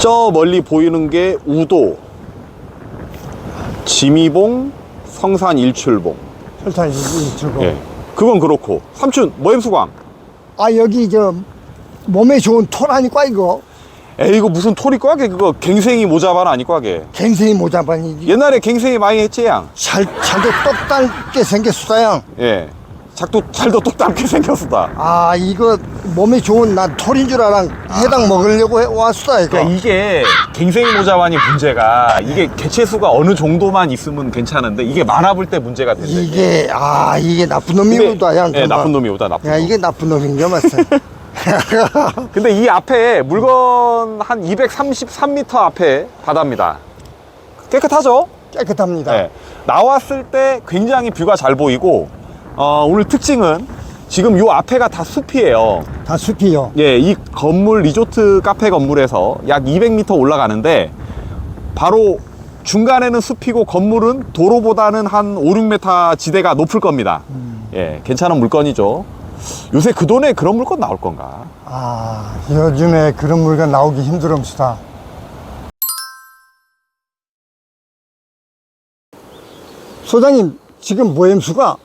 저 멀리 보이는 게 우도, 지미봉, 성산 일출봉. 설탕 이주고. 예. 그건 그렇고. 삼촌, 모엠수광. 아 여기 저 몸에 좋은 토라니까 이거 에이, 이거 무슨 토리 꽈게 그거 갱생이 모자반 아니 꽈게. 갱생이 모자반이 옛날에 갱생이 많이 했지, 양. 잘 잘도 똑닮게 생겼어요. 예. 작도 잘도 똑딱게 생겼다. 아 이거 몸에 좋은 난 털인 줄 알아 해당 먹으려고 해- 왔어 이거. 그러니까 이게 갱생이 모자반이 문제가 이게 개체수가 어느 정도만 있으면 괜찮은데 이게 많아 볼 때 문제가 된다. 이게 아 이게 나쁜 놈이보다 야 예, 나쁜 놈이 오다 나쁜 야 놈. 이게 나쁜 놈인 게 맞어. 근데 이 앞에 물건 한 233m 앞에 바다입니다. 깨끗하죠? 깨끗합니다. 네. 나왔을 때 굉장히 뷰가 잘 보이고 어, 오늘 특징은 지금 요 앞에가 다 숲이에요. 다 숲이요. 예, 이 건물 리조트 카페 건물에서 약 200m 올라가는데 바로 중간에는 숲이고 건물은 도로보다는 한 5, 6m 지대가 높을 겁니다. 예, 괜찮은 물건이죠. 요새 그 돈에 그런 물건 나올 건가? 아 요즘에 그런 물건 나오기 힘들음수다. 소장님 지금 모엠수가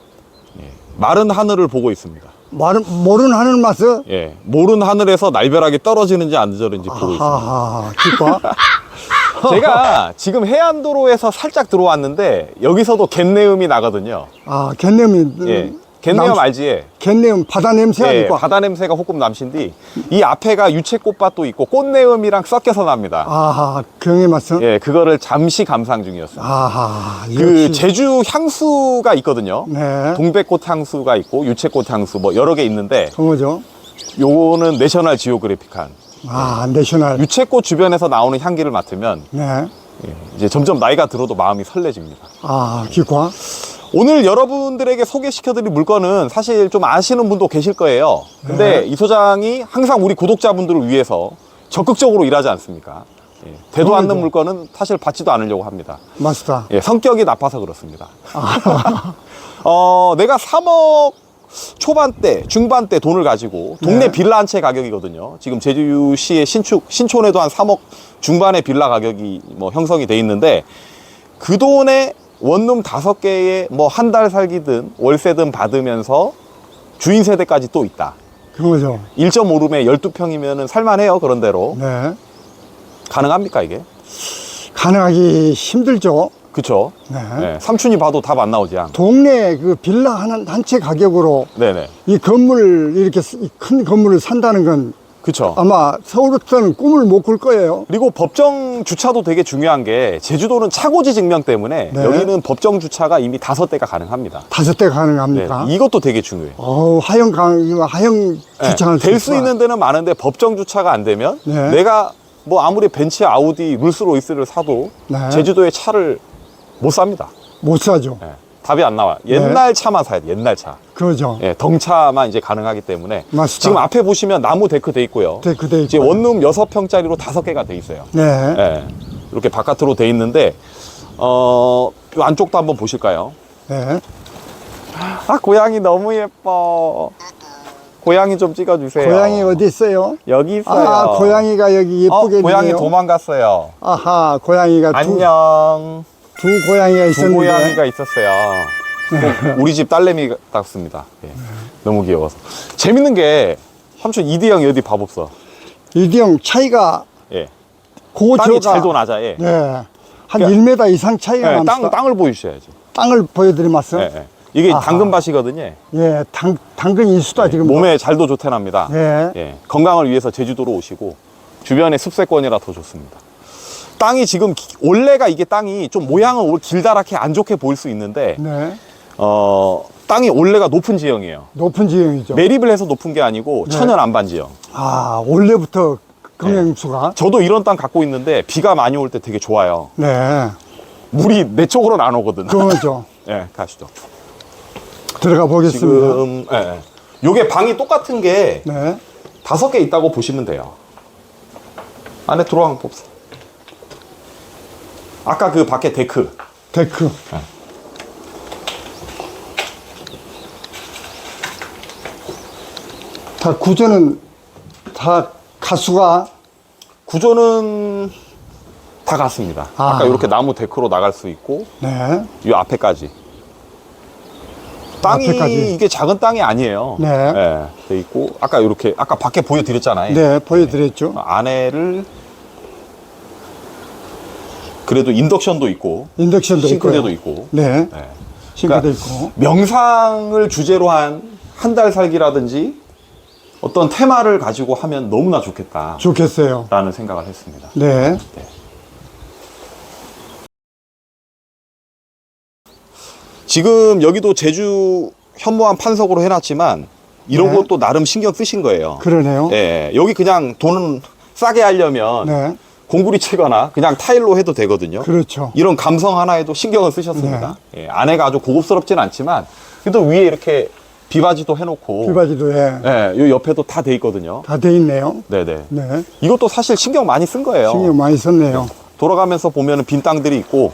마른 하늘을 보고 있습니다. 말은 모른 하는 맛을 예, 모른 하늘에서 날벼락이 떨어지는지 안 떨어지는지 보고 있습니다. 하하 기과 제가 지금 해안도로에서 살짝 들어왔는데 여기서도 갯내음이 나거든요. 아 갯내음이 예, 갯내음 남- 알지? 예. 갯내음 바다 냄새 예, 아니까 바다 냄새가 호급 남신디 이 앞에가 유채꽃밭도 있고 꽃내음이랑 섞여서 납니다. 아하 맛은 예, 그거를 잠시 감상 중이었어요. 아하 그 역시 제주 향수가 있거든요. 네 동백꽃 향수가 있고 유채꽃 향수 뭐 여러 개 있는데 그거죠 요거는 내셔널 지오그래픽한 아 내셔널 유채꽃 주변에서 나오는 향기를 맡으면 네 예, 이제 점점 나이가 들어도 마음이 설레집니다. 아 기과 오늘 여러분들에게 소개시켜드릴 물건은 사실 좀 아시는 분도 계실 거예요. 근데 이 소장이 항상 우리 구독자분들을 위해서 적극적으로 일하지 않습니까? 예, 대도 않는 그러죠. 물건은 사실 받지도 않으려고 합니다. 맞다 예, 성격이 나빠서 그렇습니다. 어, 내가 3억 초반대, 중반대 돈을 가지고 동네 네. 빌라 한 채 가격이거든요. 지금 제주시의 신축, 신촌에도 한 3억 중반의 빌라 가격이 뭐 형성이 돼 있는데 그 돈에 원룸 다섯 개에 뭐 한 달 살기든 월세든 받으면서 주인 세대까지 또 있다. 그거죠 1.5룸에 12평이면 살만해요. 그런 대로. 네 가능합니까, 이게? 가능하기 힘들죠 그쵸? 네. 네. 삼촌이 봐도 답 안 나오지 않. 동네 그 빌라 한채 가격으로 네네. 이 건물을 이렇게 쓰- 이큰 건물을 산다는 건 그쵸. 아마 서울에서는 꿈을 못 꿀 거예요. 그리고 법정 주차도 되게 중요한 게 제주도는 차고지 증명 때문에 네. 여기는 법정 주차가 이미 다섯 대가 가능합니다. 다섯 대 네, 가능합니까? 이것도 되게 중요해요. 어우, 하영 강, 이거 하영 주차할 될 수. 있는 데는 많은데 법정 주차가 안 되면 네. 내가 뭐 아무리 벤츠, 아우디, 롤스로이스를 사도 네. 제주도에 차를 못 삽니다. 못 사죠. 예, 답이 안 나와요. 옛날 차만 사야 돼. 옛날 차. 그러죠. 예, 덩차만 이제 가능하기 때문에 맞습니다. 지금 앞에 보시면 나무 데크 돼 있고요. 데크 돼 이제 있고요. 원룸 여섯 평짜리로 다섯 개가 돼 있어요. 네. 예, 이렇게 바깥으로 돼 있는데 어, 이 안쪽도 한번 보실까요? 네. 아 고양이 너무 예뻐. 고양이 좀 찍어 주세요. 고양이 어디 있어요? 여기 있어요. 아, 고양이가 여기 어, 예쁘게 고양이 있네요. 도망갔어요. 아하, 고양이가 두, 안녕. 두 고양이가 두 있었는데. 고양이가 있었어요. 꼭 우리 집 딸내미 같습니다. 예, 너무 귀여워서. 재밌는 게 삼촌 이디 형이 어디 밥 없어. 이디형 차이가 예. 고 땅이 저가 잘도 낮아. 예. 네. 한 그러니까- 1m 이상 차이가 예, 납니다. 땅 땅을 보여주셔야죠. 땅을 보여드리면서 예, 예. 이게 아하. 당근밭이거든요. 예, 당, 당근 인수다 지금. 몸에 잘도 좋다납니다. 예. 예, 건강을 위해서 제주도로 오시고 주변에 습세권이라 더 좋습니다. 땅이 지금 기- 원래가 이게 땅이 좀 모양은 올- 길다랗게 안 좋게 보일 수 있는데 네. 어, 땅이 원래가 높은 지형이에요. 높은 지형이죠. 매립을 해서 높은 게 아니고 네. 천연 안반 지형. 아, 원래부터 금행수가. 저도 이런 땅 갖고 있는데 비가 많이 올 때 되게 좋아요. 네. 물이 내 쪽으로는 안 오거든. 그거죠. 예, 가시죠. 들어가 보겠습니다. 지금 예, 예. 요게 방이 똑같은 게 네. 다섯 개 있다고 보시면 돼요. 안에 들어가면 봅시다. 아까 그 밖에 데크. 데크. 다 구조는 다 가수가 구조는 다 같습니다. 아. 아. 까 이렇게 나무 데크로 나갈 수 있고 네. 이 앞에까지. 땅이 앞에까지. 이게 작은 땅이 아니에요. 네. 예, 돼 있고 아까 이렇게 아까 밖에 보여드렸잖아요. 네, 보여드렸죠. 안에를 그래도 인덕션도 있고 인덕션도 싱크대도. 있고 네. 예. 싱크대 그러니까 있고. 명상을 주제로 한 한 달 살기라든지 어떤 테마를 가지고 하면 너무나 좋겠다라는 좋겠어요. 생각을 했습니다. 네. 지금 여기도 제주 현무암 판석으로 해놨지만 이런 네. 것도 나름 신경 쓰신 거예요. 그러네요. 예, 여기 그냥 돈은 싸게 하려면 네. 공구리 치거나 그냥 타일로 해도 되거든요. 그렇죠. 이런 감성 하나에도 신경을 쓰셨습니다. 예, 안에가 아주 고급스럽진 않지만 그래도 위에 이렇게 비바지도 해놓고 비바지도에 예, 요 옆에도 다 돼 있거든요. 다 돼 있네요. 네네. 네. 이것도 사실 신경 많이 쓴 거예요. 신경 많이 썼네요. 돌아가면서 보면은 빈 땅들이 있고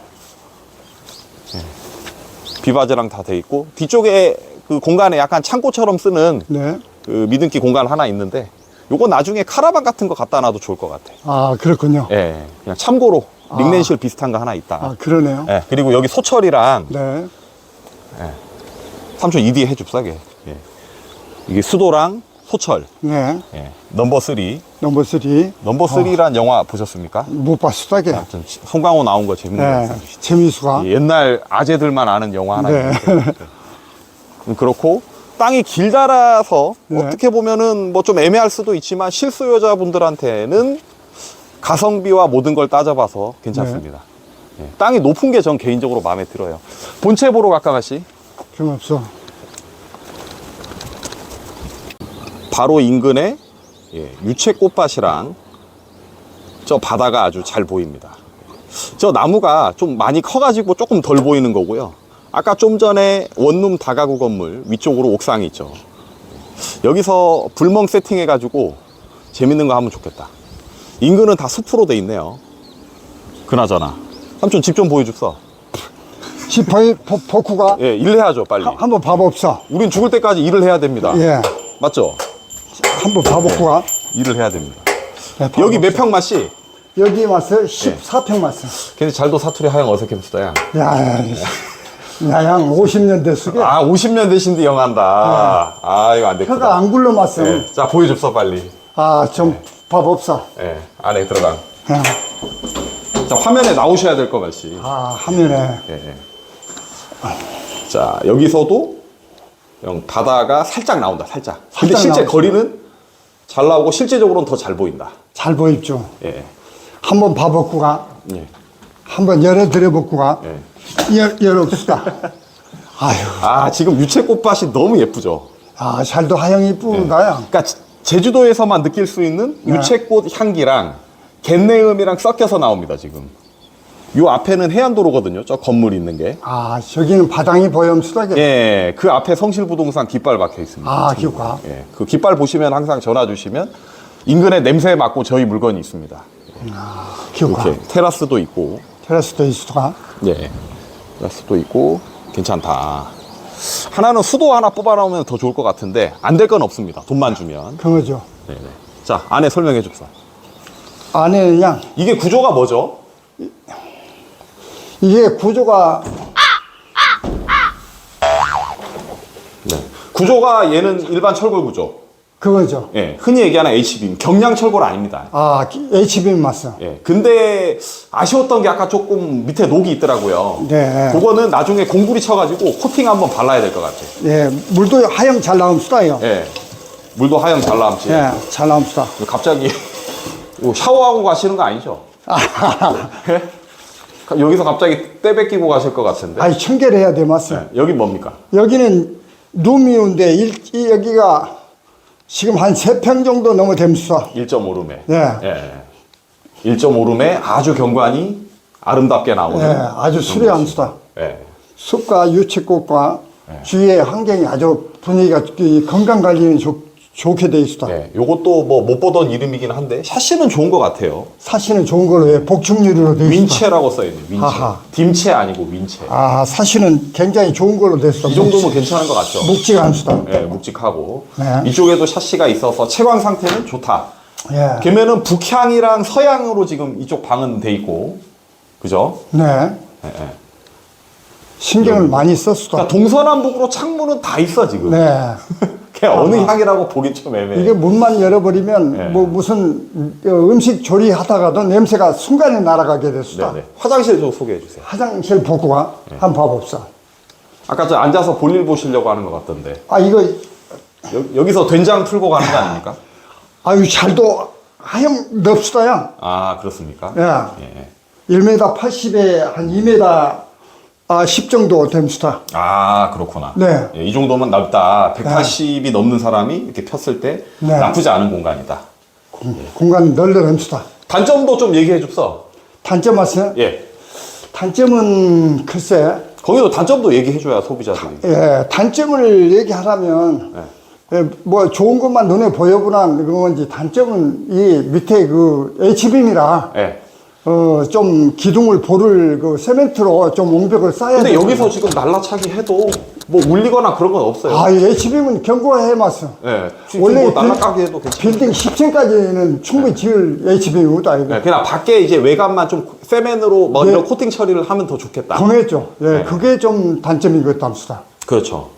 예, 비바지랑 다 돼 있고 뒤쪽에 그 공간에 약간 창고처럼 쓰는 네. 그 미등기 공간 하나 있는데 요거 나중에 카라반 같은 거 갖다 놔도 좋을 것 같아. 아, 그렇군요. 예, 그냥 참고로 링넨실 비슷한 거 하나 있다. 아, 그러네요. 예, 그리고 여기 소철이랑 네. 삼촌 ED 해줍싸게. 예. 이게 수도랑 소철. 네. 예. 넘버 3. 넘버 3. 넘버 3란 영화 보셨습니까? 못 봤수다게. 아무튼 송강호 나온 거 재밌는 거 네. 있어요. 재미수가. 이 옛날 아재들만 아는 영화 하나 네. 있는데 음, 그렇고 땅이 길다라서 네. 어떻게 보면은 뭐 좀 애매할 수도 있지만 실수요자분들한테는 가성비와 모든 걸 따져봐서 괜찮습니다. 네. 예. 땅이 높은 게 전 개인적으로 마음에 들어요. 본체 보러 갈까 가시? 좀 없어. 바로 인근에 예, 유채 꽃밭이랑 저 바다가 아주 잘 보입니다. 저 나무가 좀 많이 커가지고 조금 덜 보이는 거고요. 아까 좀 전에 원룸 다가구 건물 위쪽으로 옥상이 있죠. 여기서 불멍 세팅해가지고 재밌는 거 하면 좋겠다. 인근은 다 숲으로 돼 있네요. 그나저나. 삼촌 집 좀 보여줍서. 집 보, 보, 복구가 예, 일해야죠, 빨리. 하- 한번 봐봅사. 우린 죽을 때까지 일을 해야 됩니다. 예. 맞죠? 한번 봐볼구가. 일을 해야 됩니다. 네, 여기 봐봅시다. 몇평 맛이? 여기 왔어요. 14평 왔어. 근데 잘도 사투리 하영 어색해졌어요. 야, 나양 50년 됐으게. 아, 50년 되신데 영한다. 아, 이거 안 됐구나. 혀가 안 굴러맞어. 예. 자, 보여줍서 빨리. 아, 좀 봐봅사. 예, 안에 들어가. 예. 자, 화면에 나오셔야 될것 같이. 아, 화면에. 예, 예. 자, 여기서도 영 바다가 살짝 나온다, 살짝. 근데 살짝 실제 나오죠. 거리는 잘 나오고 실제적으로는 더 잘 보인다. 잘 보입죠. 예, 한번 봐볼구가. 예, 한번 열어드려볼구가. 예. 열, 열어봅시다. 아유, 아, 지금 유채 꽃밭이 너무 예쁘죠? 아, 잘도 하영이 이쁘다 야. 그러니까 제- 제주도에서만 느낄 수 있는 네. 유채꽃 향기랑 갯내음이랑 섞여서 나옵니다 지금. 요 앞에는 해안도로거든요. 저 건물 있는 게. 아, 저기는 바닥이 보염수다게. 예, 그 앞에 성실부동산 깃발 박혀 있습니다. 아, 기억가. 예, 그 깃발 보시면 항상 전화 주시면 인근에 냄새 맡고 저희 물건이 있습니다. 기억가. 이렇게 테라스도 있고, 테라스도 있수가. 예, 테라스도 있고 괜찮다. 하나는 수도 하나 뽑아 놓으면 더 좋을 것 같은데 안 될 건 없습니다. 돈만 주면. 그거죠. 네, 네. 자, 안에 설명해 줍사. 안에 그냥 이게 구조가 뭐죠? 이게 구조가 네. 구조가 얘는 일반 철골 구조. 그거죠. 예, 흔히 얘기하는 H빔, 경량 철골 아닙니다. 아, HB 맞어. 예, 근데 아쉬웠던 게 아까 조금 밑에 녹이 있더라고요. 네. 그거는 나중에 공구리 쳐가지고 코팅 한번 발라야 될 것 같아요. 예, 물도 하영 잘 나옵시다요. 예, 물도 하얀 잘 나암지. 예, 잘 나옵시다. 갑자기 이거 샤워하고 가시는 거 아니죠? 예? 여기서 갑자기 때 뺏기고 가실 것 같은데. 아이, 청결해야 돼, 맞어. 예, 여기 뭡니까? 여기는 룸이온데, 여기가 지금 한 세 평 정도 넘어 됨수다. 1.5룸에. 네. 예. 1.5룸에 아주 경관이 아름답게 나오는. 예, 아주 수려한 수다. 예. 숲과 유채꽃과 네. 주위의 환경이 아주 분위기가 이 건강 관리는 좋, 좋게 돼 있다. 예. 요것도 뭐 못 보던 이름이긴 한데 샤시는 좋은 것 같아요. 사실은 좋은 걸로 해. 복층유리로 돼 있다. 윈체라고 써 있네. 윈체. 아하. 딤체 아니고 윈체. 아, 사실은 굉장히 좋은 걸로 됐어. 이 정도면 괜찮은 것 같죠? 묵직한 수다. 예, 묵직하고 네. 이쪽에도 샤시가 있어서 채광 상태는 좋다. 예. 그러면은 북향이랑 서양으로 지금 이쪽 방은 돼 있고, 그죠? 네. 예, 예. 신경을 많이 썼수다. 그러니까 동서남북으로 창문은 다 있어 지금. 네. 그냥 어느 향이라고 보기 좀 애매해. 이게 문만 열어버리면 네. 뭐 무슨 어, 음식 조리하다가도 냄새가 순간에 날아가게 됐수다. 네네. 화장실 좀 소개해 주세요. 화장실 와. 네. 한번 봐봅시다. 아까 저 앉아서 볼일 보시려고 하는 것 같던데. 아 이거 여, 기서 된장 풀고 가는 거 아닙니까? 아유 잘도 하염 넓수다야. 아 그렇습니까? 예. 예. 1m 80에 한 2m 아, 10 정도 됩수다. 아 그렇구나. 네. 예, 이 정도면 넓다. 180이 넘는 사람이 이렇게 폈을 때 네. 나쁘지 않은 공간이다. 공간 널널합수다. 단점도 좀 얘기해 줍서. 단점 아세요? 예. 단점은 글쎄 거기도 단점도 얘기해 줘야 소비자들이. 예, 단점을 얘기하라면 네. 예, 뭐 좋은 것만 눈에 보여보나 그건지 단점은 이 밑에 그 H빔이라 예. 어, 좀 기둥을 볼을 그 세멘트로 좀 옹벽을 쌓아야 근데. 여기서 지금 날라차기 해도 뭐 울리거나 그런 건 없어요. 아, 이 H빔은 견고해 맞어. 예. 지금 원래 뭐 빌- 날라가기 해도 괜찮아요. 빌딩 10층까지는 충분히 지을 H빔이다 이거. 네, 그냥 밖에 이제 외관만 좀 세면으로 뭐 네. 이런 코팅 처리를 하면 더 좋겠다. 권했죠. 예, 네. 그게 좀 단점인 것 같습니다. 그렇죠.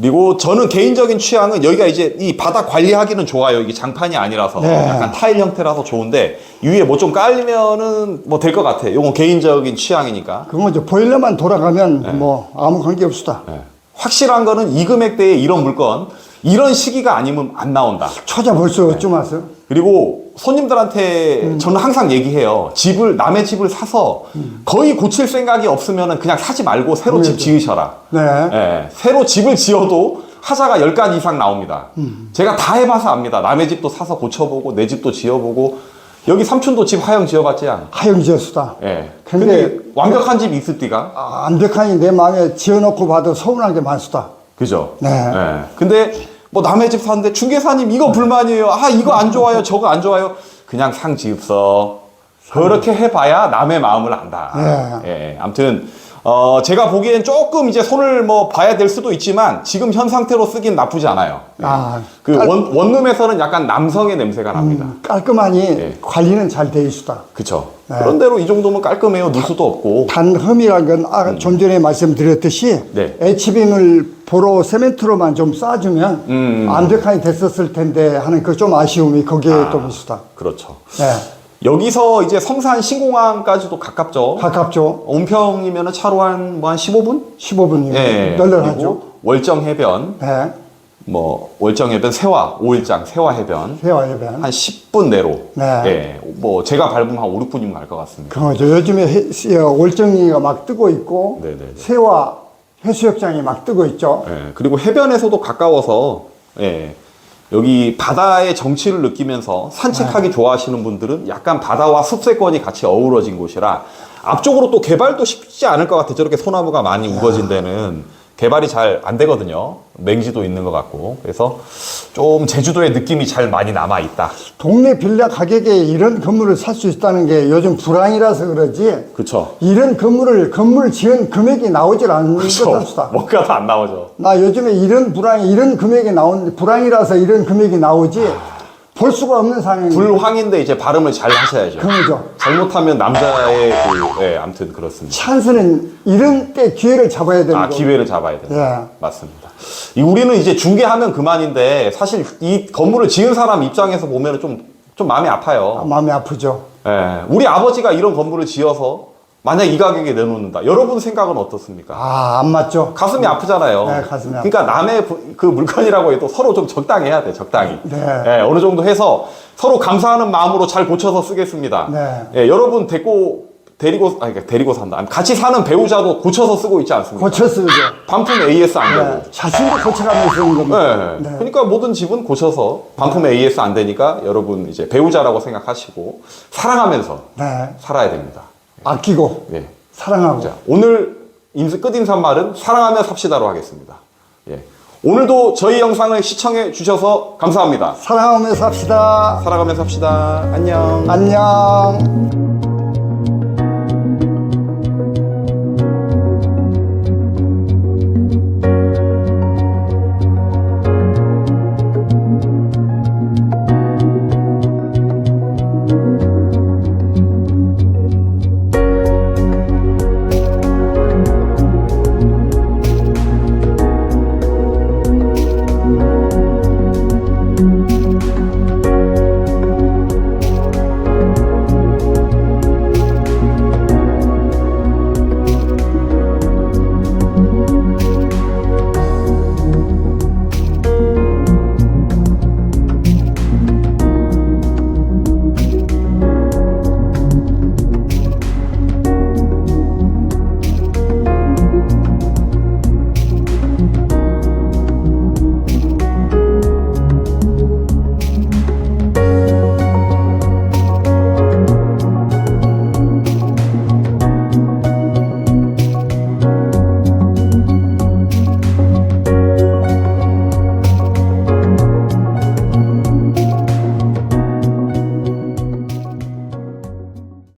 그리고 저는 개인적인 취향은 여기가 이제 이 바닥 관리하기는 좋아요. 이게 장판이 아니라서 네. 약간 타일 형태라서 좋은데 위에 뭐 좀 깔리면은 뭐 될 것 같아. 이건 개인적인 취향이니까. 그건 이제 보일러만 돌아가면 뭐 아무 관계 없수다. 네. 확실한 거는 이 금액대에 이런 물건 이런 시기가 아니면 안 나온다. 찾아볼 수 없죠, 마세요. 그리고 손님들한테 음. 저는 항상 얘기해요. 집을 남의 집을 사서 거의 고칠 생각이 없으면 그냥 사지 말고 새로 집 지으셔라. 네. 예, 새로 집을 지어도 하자가 10가지 이상 나옵니다. 음. 제가 다 해봐서 압니다. 남의 집도 사서 고쳐보고 내 집도 지어보고 여기 삼촌도 집 하영 지어봤지 않? 하영지였수다. 예. 근데- 근데, 완벽한 집이 있을 띠가 아, 완벽하니 내 마음에 지어놓고 봐도 서운한 게 많수다. 그죠? 네. 예. 근데 뭐 남의 집 사는데 중개사님 이거 불만이에요. 아 이거 안 좋아요. 저거 안 좋아요. 그냥 상 지읍서. 그렇게 해봐야 남의 마음을 안다. 예. 아무튼 어 제가 보기엔 조금 이제 손을 뭐 봐야 될 수도 있지만 지금 현 상태로 쓰긴 나쁘지 않아요. 예. 아, 그 깔- 원, 원룸에서는 약간 남성의 냄새가 납니다. 깔끔하니 네. 관리는 잘 돼 있수다. 그쵸? 그런 대로 이 정도면 깔끔해요. 누수도 없고. 단 흠이란 건 아, 좀 전에 말씀드렸듯이 음. 네. H빔을 보로 세멘트로만 좀 쌓아주면 음. 완벽하게 됐었을 텐데 하는 그 좀 아쉬움이 거기에 아. 좀 있수다. 그렇죠. 네. 여기서 이제 성산 신공항까지도 가깝죠. 가깝죠. 온평이면 차로 한 뭐한 15분? 15분이면 예. 널널하죠. 그리고 월정 해변, 네. 뭐 월정 해변 세화, 5일장 세화 해변 회화해변. 한 10분 내로. 네. 예. 뭐 제가 밟으면 한 5, 6분이면 갈 것 같습니다. 그거죠. 요즘에 해, 어, 올정리가 막 뜨고 있고 네네네. 세화 해수욕장이 막 뜨고 있죠. 예. 그리고 해변에서도 가까워서 예. 여기 바다의 정취를 느끼면서 산책하기 좋아하시는 분들은 약간 바다와 숲세권이 같이 어우러진 곳이라 앞쪽으로 또 개발도 쉽지 않을 것 같아요. 저렇게 소나무가 많이 우거진 데는 개발이 잘 안 되거든요. 맹지도 있는 것 같고. 그래서 좀 제주도의 느낌이 잘 많이 남아 있다. 동네 빌라 가격에 이런 건물을 살 수 있다는 게 요즘 불황이라서 그러지 그쵸? 이런 건물을 건물 지은 금액이 나오질 않는 것? 같습니다. 뭔가도 안 나오죠. 나 요즘에 이런 불황이 이런 금액이 나온 불황이라서 이런 금액이 나오지 볼 수가 없는 상황이 불황인데 이제 발음을 잘 하셔야죠. 그거죠. 잘못하면 남자의 그, 예, 아무튼 그렇습니다. 찬스는 이런 때 기회를 잡아야 되는 아, 거. 기회를 잡아야 된다. 예. 맞습니다. 이 우리는 이제 중개하면 그만인데 사실 이 건물을 지은 사람 입장에서 보면 좀, 좀 마음이 아파요. 마음이 아프죠. 예. 우리 아버지가 이런 건물을 지어서 만약 이 가격에 내놓는다. 여러분 생각은 어떻습니까? 아, 안 맞죠. 가슴이 아프잖아요. 네, 가슴이 그러니까 남의 부- 그 물건이라고 해도 서로 좀 적당히 해야 돼, 적당히. 네. 예, 어느 정도 해서 서로 감사하는 마음으로 잘 고쳐서 쓰겠습니다. 네. 예, 여러분 데리고 데리고 아니 그러니까 데리고 산다. 아니, 같이 사는 배우자도 고쳐서 쓰고 있지 않습니까? 고쳐쓰죠. 반품 AS 안 되고. 네. 자신도 고쳐가면서 쓰는 겁니다. 네. 그러니까 모든 집은 고쳐서 반품 AS 안 되니까 여러분 이제 배우자라고 생각하시고 사랑하면서 네. 살아야 됩니다. 아끼고 예. 사랑하고 자, 오늘 인스 끝 인사 말은 사랑하며 삽시다로 하겠습니다. 예. 오늘도 저희 영상을 시청해 주셔서 감사합니다. 사랑하면서 삽시다. 살아가며 삽시다. 안녕. 안녕.